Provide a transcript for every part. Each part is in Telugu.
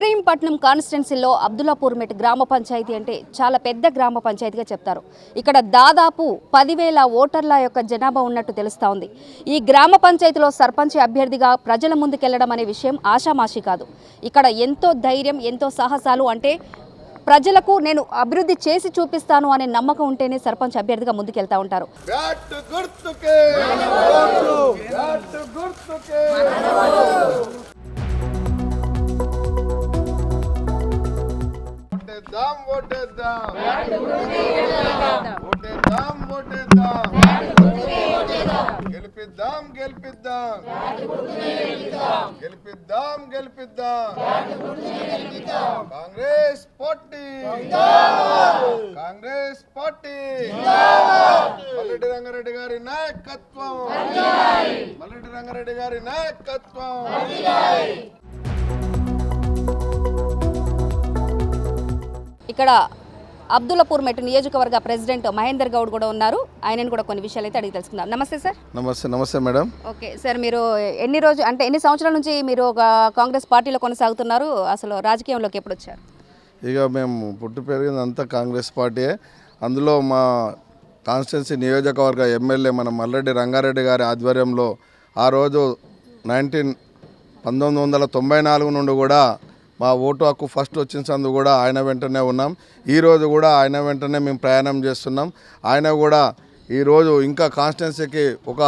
ఇబ్రహీంపట్నం కాన్స్టిట్యున్సీలో అబ్దుల్లాపూర్మెట్ గ్రామ పంచాయతీ అంటే చాలా పెద్ద గ్రామ పంచాయతీగా చెప్తారు. ఇక్కడ దాదాపు పదివేల ఓటర్ల యొక్క జనాభా ఉన్నట్టు తెలుస్తూ ఉంది ఈ గ్రామ పంచాయతీలో సర్పంచ్ అభ్యర్థిగా ప్రజల ముందుకెళ్ళడం అనే విషయం ఆషామాషి కాదు. ఇక్కడ ఎంతో ధైర్యం ఎంతో సాహసాలు అంటే ప్రజలకు నేను అభివృద్ధి చేసి చూపిస్తాను అనే నమ్మకం ఉంటేనే సర్పంచ్ అభ్యర్థిగా ముందుకెళ్తా ఉంటారు. ఓటేద్దాం ఓటేద్దాం. ఓటేద్దాం ఓటేద్దాం. గెలిపిద్దాం గెలిపిద్దాం. గెలిపిద్దాం గెలిపిద్దాం. కాంగ్రెస్ పార్టీ. కాంగ్రెస్ పార్టీ. మల్లెడ్డి రంగారెడ్డి గారి నాయకత్వం. మల్లెడ్డి రంగారెడ్డి గారి నాయకత్వం. ఇక్కడ అబ్దుల్లాపూర్ మెట్ నియోజకవర్గ ప్రెసిడెంట్ మహేందర్ గౌడ్ కూడా ఉన్నారు. ఆయనను కూడా కొన్ని విషయాలు అయితే అడిగి తెలుసుకుందాం. నమస్తే సార్. నమస్తే నమస్తే మేడం. ఓకే సార్ మీరు ఎన్ని రోజు అంటే ఎన్ని సంవత్సరాల నుంచి మీరు ఒక కాంగ్రెస్ పార్టీలో కొనసాగుతున్నారు? అసలు రాజకీయంలోకి ఎప్పుడు వచ్చారు? ఇక మేము పుట్టి పెరిగింది అంతా కాంగ్రెస్ పార్టీయే అందులో మా కాన్స్టిట్యున్సీ నియోజకవర్గ ఎమ్మెల్యే మన మల్లెడ్డి రంగారెడ్డి గారి ఆధ్వర్యంలో ఆ రోజు నైన్టీన్ పంతొమ్మిది వందల తొంభై నాలుగు నుండి కూడా మా ఓటు హక్కు ఫస్ట్ వచ్చినందుకు కూడా ఆయన వెంటనే ఉన్నాం. ఈరోజు కూడా ఆయన వెంటనే మేము ప్రయాణం చేస్తున్నాం. ఆయన కూడా ఈరోజు ఇంకా కాన్స్టిట్యున్సీకి ఒక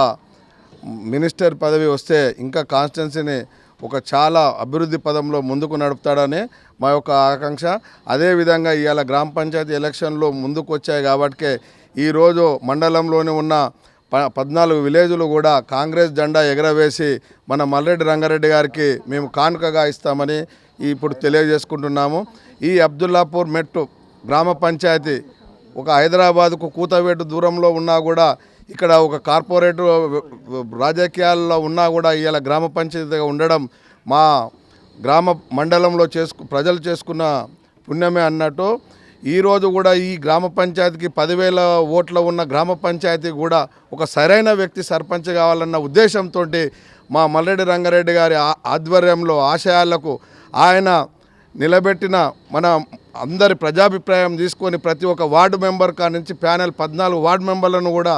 మినిస్టర్ పదవి వస్తే ఇంకా కాన్స్టిట్యున్సీని ఒక చాలా అభివృద్ధి పదంలో ముందుకు నడుపుతాడని మా యొక్క ఆకాంక్ష. అదేవిధంగా ఇవాళ గ్రామ పంచాయతీ ఎలక్షన్లో ముందుకు వచ్చాయి కాబట్టి ఈరోజు మండలంలోని ఉన్న ప పద్నాలుగు విలేజులు కూడా కాంగ్రెస్ జెండా ఎగరవేసి మన మల్లెడ్డి రంగారెడ్డి గారికి మేము కానుకగా ఇస్తామని ఇప్పుడు తెలియజేసుకుంటున్నాము. ఈ అబ్దుల్లాపూర్ మెట్టు గ్రామ పంచాయతీ ఒక హైదరాబాద్కు కూతవేటు దూరంలో ఉన్నా కూడా ఇక్కడ ఒక కార్పొరేట్ రాజకీయాల్లో ఉన్నా కూడా ఇలా గ్రామ పంచాయతీగా ఉండడం మా గ్రామ మండలంలో చేసుకు ప్రజలు చేసుకున్న పుణ్యమే అన్నట్టు. ఈరోజు కూడా ఈ గ్రామ పంచాయతీకి పదివేల ఓట్ల ఉన్న గ్రామ పంచాయతీ కూడా ఒక సరైన వ్యక్తి సర్పంచ్ కావాలన్న ఉద్దేశంతో మా మల్లెడ్డి రంగారెడ్డి గారి ఆధ్వర్యంలో ఆశయాలకు ఆయన నిలబెట్టిన మన అందరి ప్రజాభిప్రాయం తీసుకొని ప్రతి ఒక్క వార్డు మెంబర్ కా నుంచి ప్యానెల్ పద్నాలుగు వార్డు మెంబర్లను కూడా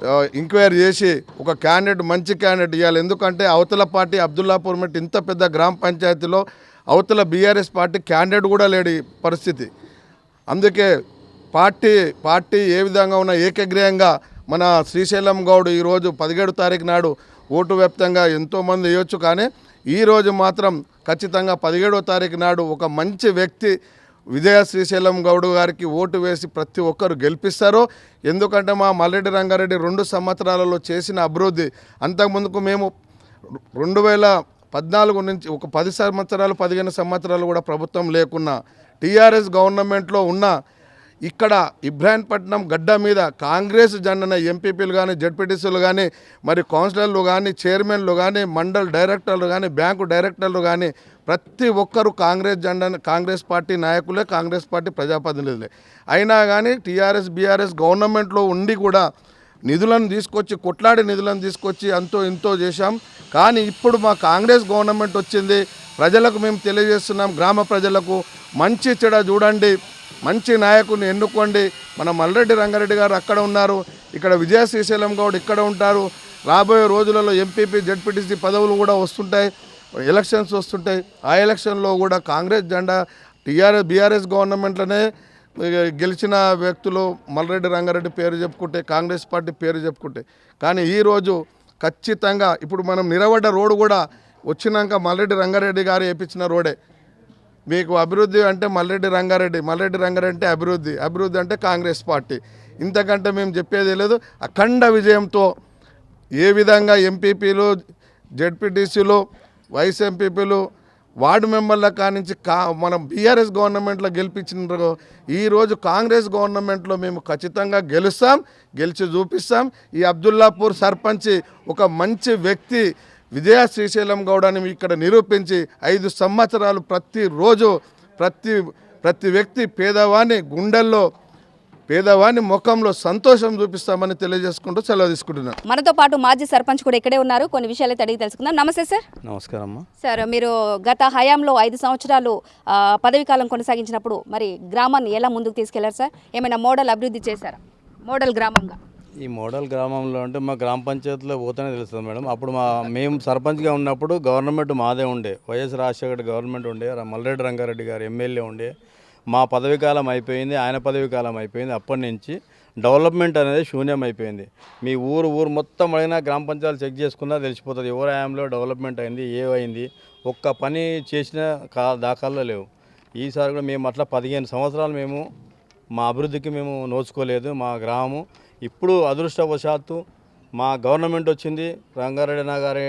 ఆ, ఎంక్వైరీ చేసి ఒక క్యాండిడేట్ మంచి క్యాండిడేట్ ఇవ్వాలి ఎందుకంటే అవతల పార్టీ అబ్దుల్లాపూర్ మెట్ ఇంత పెద్ద గ్రామ పంచాయతీలో అవతల బీఆర్ఎస్ పార్టీ క్యాండిడేట్ కూడా లేడు పరిస్థితి. అందుకే పార్టీ పార్టీ ఏ విధంగా ఉన్న ఏకగ్రీయంగా మన శ్రీశైలం గౌడ్ ఈరోజు పదిహేడు తారీఖు నాడు ఓటు వ్యాప్తంగా ఎంతోమంది వేయొచ్చు. కానీ ఈరోజు మాత్రం ఖచ్చితంగా పదిహేడో తారీఖు నాడు ఒక మంచి వ్యక్తి విజయ శ్రీశైలం గౌడ్ గారికి ఓటు వేసి ప్రతి ఒక్కరు గెలిపిస్తారు. ఎందుకంటే మా మల్లెడ్డి రంగారెడ్డి రెండు సంవత్సరాలలో చేసిన అభివృద్ధి అంతకుముందుకు మేము రెండు వేల పద్నాలుగు నుంచి ఒక పది సంవత్సరాలు పదిహేను సంవత్సరాలు కూడా ప్రభుత్వం లేకున్నా టీఆర్ఎస్ గవర్నమెంట్లో ఉన్న ఇక్కడ ఇబ్రాహీంపట్నం గడ్డ మీద కాంగ్రెస్ జండన ఎంపీపీలు కానీ జడ్పీటీసీలు కానీ మరి కౌన్సిలర్లు కానీ చైర్మన్లు కానీ మండల్ డైరెక్టర్లు కానీ బ్యాంకు డైరెక్టర్లు కానీ ప్రతి ఒక్కరు కాంగ్రెస్ జెండాని కాంగ్రెస్ పార్టీ నాయకులే కాంగ్రెస్ పార్టీ ప్రజాప్రతినిధులే. అయినా కానీ టీఆర్ఎస్ బీఆర్ఎస్ గవర్నమెంట్లో ఉండి కూడా నిధులను తీసుకొచ్చి కొట్లాడి నిధులను తీసుకొచ్చి అంతో ఇంతో చేశాం. కానీ ఇప్పుడు మా కాంగ్రెస్ గవర్నమెంట్ వచ్చింది. ప్రజలకు మేము తెలియజేస్తున్నాం గ్రామ ప్రజలకు మంచి చెడ చూడండి. మంచి నాయకుని ఎన్నుకోండి. మన మల్రెడ్డి రంగారెడ్డి గారు అక్కడ ఉన్నారు. ఇక్కడ విజయ శ్రీశైలం గౌడ్ ఇక్కడ ఉంటారు. రాబోయే రోజులలో ఎంపీపీ జడ్పీటీసీ పదవులు కూడా వస్తుంటాయి. ఎలక్షన్స్ వస్తుంటాయి. ఆ ఎలక్షన్లో కూడా కాంగ్రెస్ జెండా టీఆర్ఎస్ బీఆర్ఎస్ గవర్నమెంట్లోనే గెలిచిన వ్యక్తులు మల్రెడ్డి రంగారెడ్డి పేరు చెప్పుకుంటే కాంగ్రెస్ పార్టీ పేరు చెప్పుకుంటే. కానీ ఈరోజు ఖచ్చితంగా ఇప్పుడు మనం నిలబడ్డ రోడ్డు కూడా వచ్చినాక మల్రెడ్డి రంగారెడ్డి గారు వేయించిన రోడే. మీకు అభివృద్ధి అంటే మల్లెడ్డి రంగారెడ్డి మల్లెడ్డి రంగారెడ్డి అంటే అభివృద్ధి అభివృద్ధి అంటే కాంగ్రెస్ పార్టీ. ఇంతకంటే మేము చెప్పేది లేదు. అఖండ విజయంతో ఏ విధంగా ఎంపీపీలు జెడ్పీటీసీలు వైస్ ఎంపీపీలు వార్డు మెంబర్ల కానించి కా మనం బీఆర్ఎస్ గవర్నమెంట్లో గెలిపించినారో ఈరోజు కాంగ్రెస్ గవర్నమెంట్లో మేము ఖచ్చితంగా గెలుస్తాం గెలిచి చూపిస్తాం. ఈ అబ్దుల్లాపూర్ సర్పంచ్ ఒక మంచి వ్యక్తి విజయ శ్రీశైలం గౌడని ఇక్కడ నిరూపించి ఐదు సంవత్సరాలు ప్రతిరోజు ప్రతి ప్రతి వ్యక్తి పేదవాని గుండెల్లో పేదవాని ముఖంలో సంతోషం చూపిస్తామని తెలియజేసుకుంటూ సెలవు తీసుకుంటున్నాను మనతో పాటు మాజీ సర్పంచ్ కూడా ఇక్కడే ఉన్నారు. కొన్ని విషయాలు అయితే అడిగి తెలుసుకుందాం. నమస్తే సార్. నమస్కారం అమ్మా సార్ మీరు గత హయాంలో ఐదు సంవత్సరాలు ఆ, పదవీ కాలం కొనసాగించినప్పుడు మరి గ్రామాన్ని ఎలా ముందుకు తీసుకెళ్ళారు సార్? ఏమైనా మోడల్ అభివృద్ధి చేశారా? మోడల్ గ్రామంగా. ఈ మోడల్ గ్రామంలో అంటే మా గ్రామ పంచాయతీలో పోతేనే తెలుస్తుంది మేడం. అప్పుడు మా మేము సర్పంచ్గా ఉన్నప్పుడు గవర్నమెంట్ మాదే ఉండే. వైఎస్ రాజశేఖర్ గవర్నమెంట్ ఉండే ర- రంగారెడ్డి గారు ఎమ్మెల్యే ఉండే. మా పదవి కాలం అయిపోయింది ఆయన పదవి కాలం అయిపోయింది. అప్పటి నుంచి డెవలప్మెంట్ అనేది శూన్యం అయిపోయింది మీ ఊరు ఊరు మొత్తం అడిగినా గ్రామ పంచాయతీ చెక్ చేసుకున్నా తెలిసిపోతుంది. ఎవరి హయాంలో డెవలప్మెంట్ అయింది ఏమైంది ఒక్క పని చేసిన కా దాఖల్లో లేవు. ఈసారి కూడా మేము అట్లా పదిహేను సంవత్సరాలు మేము మా అభివృద్ధికి మేము నోచుకోలేదు. మా గ్రామం ఇప్పుడు అదృష్టవశాత్తు మా గవర్నమెంట్ వచ్చింది. రంగారెడ్డి అన్న గారి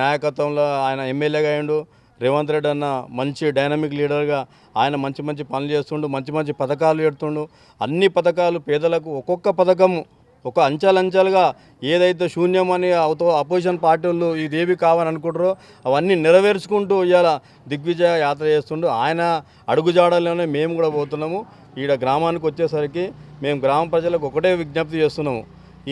నాయకత్వంలో ఆయన ఎమ్మెల్యేగా అయ్యిండు. రేవంత్ రెడ్డి అన్న మంచి డైనమిక్ లీడర్గా ఆయన మంచి మంచి పనులు చేస్తుండు. మంచి మంచి పథకాలు పెడుతుండు అన్ని పథకాలు పేదలకు ఒక్కొక్క పథకము ఒక అంచెలంచెలుగా ఏదైతే శూన్యం అని అవుతో అపోజిషన్ పార్టీలు ఇదేవి కావని అనుకుంటారో అవన్నీ నెరవేర్చుకుంటూ ఇవాళ దిగ్విజయ యాత్ర చేస్తుండు. ఆయన అడుగుజాడల్లోనే మేము కూడా పోతున్నాము. ఈడ గ్రామానికి వచ్చేసరికి మేము గ్రామ ప్రజలకు ఒకటే విజ్ఞప్తి చేస్తున్నాము.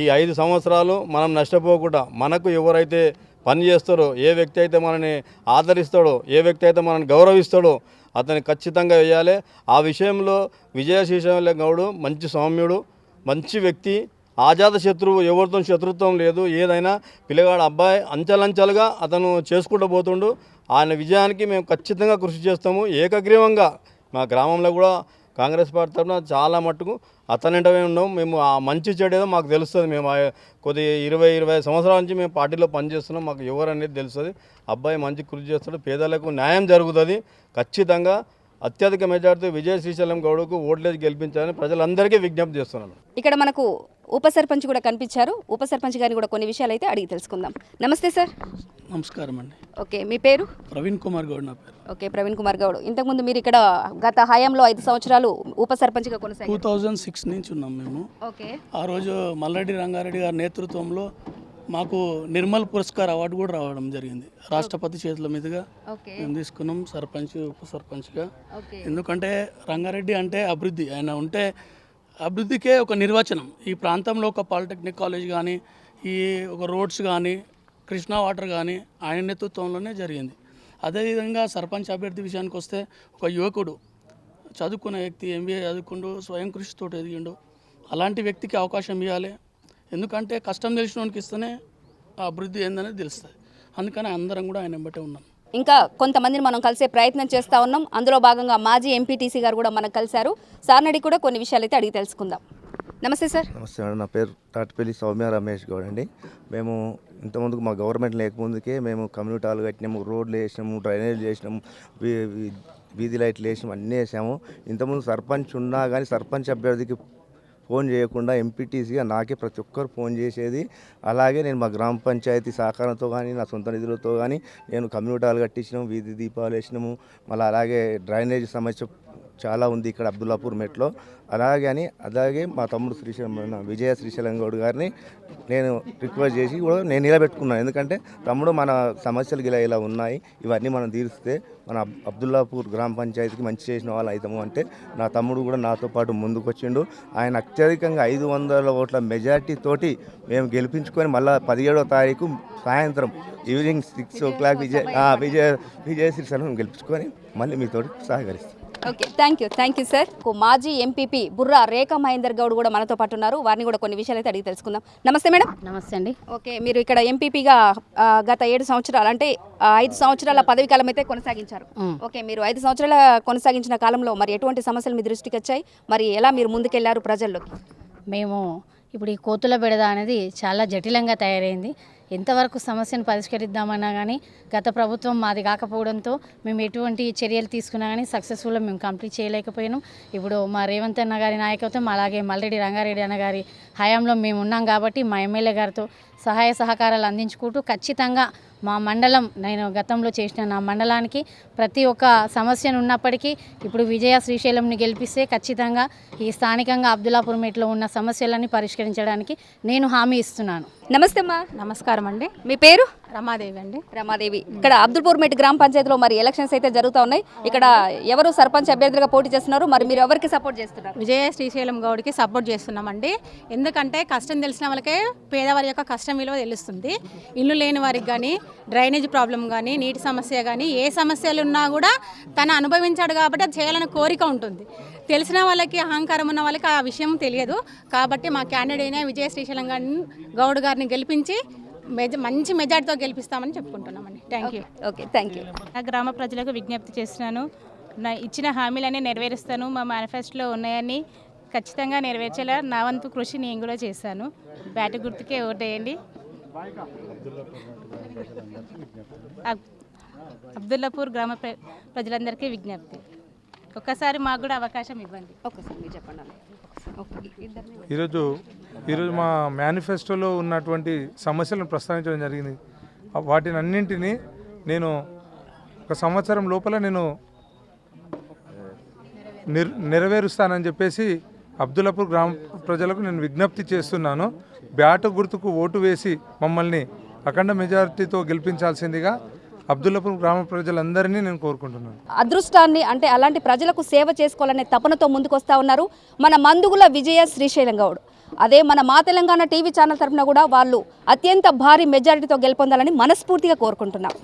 ఈ ఐదు సంవత్సరాలు మనం నష్టపోకుండా మనకు ఎవరైతే పని చేస్తాడో ఏ వ్యక్తి అయితే మనని ఆదరిస్తాడో ఏ వ్యక్తి అయితే మనని గౌరవిస్తాడో అతని ఖచ్చితంగా వేయాలి. ఆ విషయంలో విజయ గౌడు మంచి సౌమ్యుడు మంచి వ్యక్తి ఆజాత శత్రువు ఎవరితో శత్రుత్వం లేదు ఏదైనా పిల్లగాడు అబ్బాయి అంచెలంచెలుగా అతను చేసుకుంటూ పోతుండు. ఆయన విజయానికి మేము ఖచ్చితంగా కృషి చేస్తాము. ఏకగ్రీవంగా మా గ్రామంలో కూడా కాంగ్రెస్ పార్టీ తరఫున చాలా మట్టుకు అతనింటమే ఉన్నాం. మేము ఆ మంచి చెడు ఏదో మాకు తెలుస్తుంది. మేము ఆ కొద్ది ఇరవై ఇరవై సంవత్సరాల నుంచి మేము పార్టీలో పనిచేస్తున్నాం. మాకు ఎవరు అనేది తెలుస్తుంది. అబ్బాయి మంచి కృషి చేస్తాడు. పేదలకు న్యాయం జరుగుతుంది. ఖచ్చితంగా అత్యధిక మెజార్టీ విజయ శ్రీశైలం గౌడకు ఓట్లేసి గెలిపించాలని ప్రజలందరికీ విజ్ఞప్తి చేస్తున్నాను. ఇక్కడ మనకు ఉప సర్పంచ్ కూడా కనిపించారు. ఉప సర్పంచ్ గారిని కూడా కొన్ని విషయాలు అయితే అడిగి తెలుసుకుందాం. నమస్తే సార్. నమస్కారం అండి. ఓకే మీ పేరు? ప్రవీణ్ కుమార్ గౌడ్ నా పేరు. ఓకే ప్రవీణ్ కుమార్ గౌడ్. ఇంతకుముందు మీరు ఇక్కడ గత హయాంలో ఐదు సంవత్సరాలు ఉప సర్పంచ్గా టూ కొనసాగారు థౌజండ్ సిక్స్ నుంచి ఉన్నాం మేము. ఓకే. ఆ రోజు మల్లారెడ్డి రంగారెడ్డి గారి నేతృత్వంలో మాకు నిర్మల్ పురస్కార్ అవార్డు కూడా రావడం జరిగింది. రాష్ట్రపతి చేతుల మీదుగా మేము తీసుకున్నాం సర్పంచ్ ఉప సర్పంచ్గా ఎందుకంటే రంగారెడ్డి అంటే అభివృద్ధి. ఆయన ఉంటే అభివృద్ధికే ఒక నిర్వచనం. ఈ ప్రాంతంలో ఒక పాలిటెక్నిక్ కాలేజ్ కానీ ఈ ఒక రోడ్స్ కానీ కృష్ణా వాటర్ కానీ ఆయన నేతృత్వంలోనే జరిగింది. అదేవిధంగా సర్పంచ్ అభ్యర్థి విషయానికి వస్తే ఒక యువకుడు చదువుకున్న వ్యక్తి ఎంబీఏ చదువుకుంటూ స్వయం కృషితో ఎదిగిండు. అలాంటి వ్యక్తికి అవకాశం ఇవ్వాలి. ఎందుకంటే కష్టం తెలిసిన వానికి ఇస్తేనే ఆ అభివృద్ధి ఏందనేది తెలుస్తుంది. అందుకని అందరం కూడా ఆయన వెంబటే ఉన్నాం. ఇంకా కొంతమందిని మనం కలిసే ప్రయత్నం చేస్తూ ఉన్నాం. అందులో భాగంగా మాజీ ఎంపీటీసీ గారు కూడా మనకు కలిశారు. సార్నడి కూడా కొన్ని విషయాలు అయితే అడిగి తెలుసుకుందాం. నమస్తే సార్. నమస్తే మేడం. నా పేరు తాటిపల్లి సౌమ్య రమేష్ గౌడ్ అండి. మేము ఇంతకుముందుకు మా గవర్నమెంట్ లేకముందుకే మేము కమ్యూనిటీ హాల్ కట్టినాము రోడ్లు వేసినాము డ్రైనేజ్ చేసినాము వీ- వీ- వీధి లైట్లు వేసినాము అన్నీ వేసాము. ఇంతకుముందు సర్పంచ్ ఉన్నా కానీ సర్పంచ్ అభ్యర్థికి ఫోన్ చేయకుండా ఎంపీటీసీగా నాకే ప్రతి ఒక్కరు ఫోన్ చేసేది. అలాగే నేను మా గ్రామ పంచాయతీ సహకారంతో కానీ నా సొంత నిధులతో కానీ నేను కమ్యూనిటాలు కట్టించినాము వీధి దీపాలు వేసినాము. మళ్ళీ అలాగే డ్రైనేజ్ సమస్య చాలా ఉంది ఇక్కడ అబ్దుల్లాపూర్ మెట్లో. అలాగని అలాగే మా తమ్ముడు శ్రీశైలం విజయ శ్రీశైలం గౌడ్ గారిని నేను రిక్వెస్ట్ చేసి కూడా నేను నిలబెట్టుకున్నాను. ఎందుకంటే తమ్ముడు మన సమస్యలు ఇలా ఇలా ఉన్నాయి ఇవన్నీ మనం తీరిస్తే మన అబ్దుల్లాపూర్ గ్రామ పంచాయతీకి మంచి చేసిన వాళ్ళు అవుతాము అంటే నా తమ్ముడు కూడా నాతో పాటు ముందుకు వచ్చిండు ఆయన అత్యధికంగా ఐదు వందల ఓట్ల మెజార్టీ తోటి మేము గెలిపించుకొని మళ్ళీ పదిహేడో తారీఖు సాయంత్రం ఈవినింగ్ సిక్స్ ఓ క్లాక్ విజయ విజయ విజయ శ్రీశైలం గెలిపించుకొని మళ్ళీ మీతోటి సహకరిస్తాం. Okay thank you thank you sir మాజీ ఎంపీపీ బుర్రా రేఖా మహేందర్ గౌడ్ కూడా మనతో పాటు ఉన్నారు. వారిని కూడా కొన్ని విషయాలు అయితే అడిగి తెలుసుకుందాం. నమస్తే మేడం. నమస్తే అండి. ఓకే మీరు ఇక్కడ ఎంపీపీగా గత ఏడు సంవత్సరాలు అంటే ఐదు సంవత్సరాల పదవి కాలం అయితే కొనసాగించారు. ఓకే మీరు ఐదు సంవత్సరాల కొనసాగించిన కాలంలో మరి ఎటువంటి సమస్యలు మీ దృష్టికి వచ్చాయి? మరి ఎలా మీరు ముందుకెళ్ళారు ప్రజల్లోకి? మేము ఇప్పుడు ఈ కోతుల బెడద అనేది చాలా జటిలంగా తయారైంది. ఎంతవరకు సమస్యను పరిష్కరిద్దామన్నా కానీ గత ప్రభుత్వం మాది కాకపోవడంతో మేము ఎటువంటి చర్యలు తీసుకున్నా కానీ సక్సెస్ఫుల్గా మేము కంప్లీట్ చేయలేకపోయినాం. ఇప్పుడు మా రేవంత్ అన్న గారి నాయకత్వం అలాగే మల్లెడ్డి రంగారెడ్డి అన్న గారి హయాంలో మేము ఉన్నాం కాబట్టి మా ఎమ్మెల్యే గారితో సహాయ సహకారాలు అందించుకుంటూ ఖచ్చితంగా మా మండలం నేను గతంలో చేసిన నా మండలానికి ప్రతి ఒక్క సమస్యను ఉన్నప్పటికీ ఇప్పుడు విజయ శ్రీశైలంని గెలిపిస్తే ఖచ్చితంగా ఈ స్థానికంగా అబ్దుల్లాపూర్ మెట్లో ఉన్న సమస్యలన్నీ పరిష్కరించడానికి నేను హామీ ఇస్తున్నాను. నమస్తే అమ్మా. నమస్కారం అండి మీ పేరు? రమాదేవి అండి. రమాదేవి. ఇక్కడ అబ్దుల్పూర్ మెట్ గ్రామ పంచాయతీలో మరి ఎలక్షన్స్ అయితే జరుగుతూ ఉన్నాయి. ఇక్కడ ఎవరు సర్పంచ్ అభ్యర్థులుగా పోటీ చేస్తున్నారు? మరి మీరు ఎవరికి సపోర్ట్ చేస్తున్నారు? విజయ శ్రీశైలం గౌడ్కి సపోర్ట్ చేస్తున్నామండి. ఎందుకంటే కష్టం తెలిసిన వాళ్ళకే పేదవారి యొక్క కష్టం విలువ తెలుస్తుంది. ఇల్లు లేని వారికి కానీ డ్రైనేజ్ ప్రాబ్లం కానీ నీటి సమస్య కానీ ఏ సమస్యలు ఉన్నా కూడా తను అనుభవించాడు కాబట్టి అది చేయాలని కోరిక ఉంటుంది. తెలిసిన వాళ్ళకి అహంకారం ఉన్న వాళ్ళకి ఆ విషయం తెలియదు. కాబట్టి మా క్యాండిడేట్ అయిన విజయ శ్రీశైలం గారిని గౌడ్ గారిని గెలిపించి మెజ మంచి మెజార్టీతో గెలిపిస్తామని చెప్పుకుంటున్నామండి. Thank you okay thank you నా గ్రామ ప్రజలకు విజ్ఞప్తి చేస్తున్నాను. నా ఇచ్చిన హామీలన్నీ నెరవేరుస్తాను. మా మేనిఫెస్టోలో ఉన్నాయని ఖచ్చితంగా నెరవేర్చేలా నా వంతు కృషి నేను కూడా చేశాను. బ్యాట గుర్తుకే ఓటేయండి. అబ్- అబ్దుల్లాపూర్ గ్రామ ప్ర- ప్రజలందరికీ విజ్ఞప్తి. ఒక్కసారి మాకు కూడా అవకాశం ఇవ్వండి. ఒక్కసారి మీరు చెప్పండి ఈరోజు ఈరోజు మా మేనిఫెస్టోలో ఉన్నటువంటి సమస్యలను ప్రస్తావించడం జరిగింది. వాటిని అన్నింటినీ నేను ఒక సంవత్సరం లోపల నేను నెరవేరుస్తానని చెప్పేసి అబ్దుల్లాపూర్ గ్రామ ప్రజలకు నేను విజ్ఞప్తి చేస్తున్నాను. బ్యాటు గుర్తుకు ఓటు వేసి మమ్మల్ని అఖండ మెజారిటీతో గెలిపించాల్సిందిగా అబ్దుల్లాపూర్ గ్రామ ప్రజలందరినీ నేను కోరుకుంటున్నాను. అదృష్టాన్ని అంటే అలాంటి ప్రజలకు సేవ చేసుకోవాలనే తపనతో ముందుకొస్తా ఉన్నారు మన మందుగుల విజయ శ్రీశైలం గౌడ్. అదే మన మా తెలంగాణ టీవీ ఛానల్ తరఫున కూడా వాళ్ళు అత్యంత భారీ మెజారిటీతో గెలుపొందాలని మనస్ఫూర్తిగా కోరుకుంటున్నాం.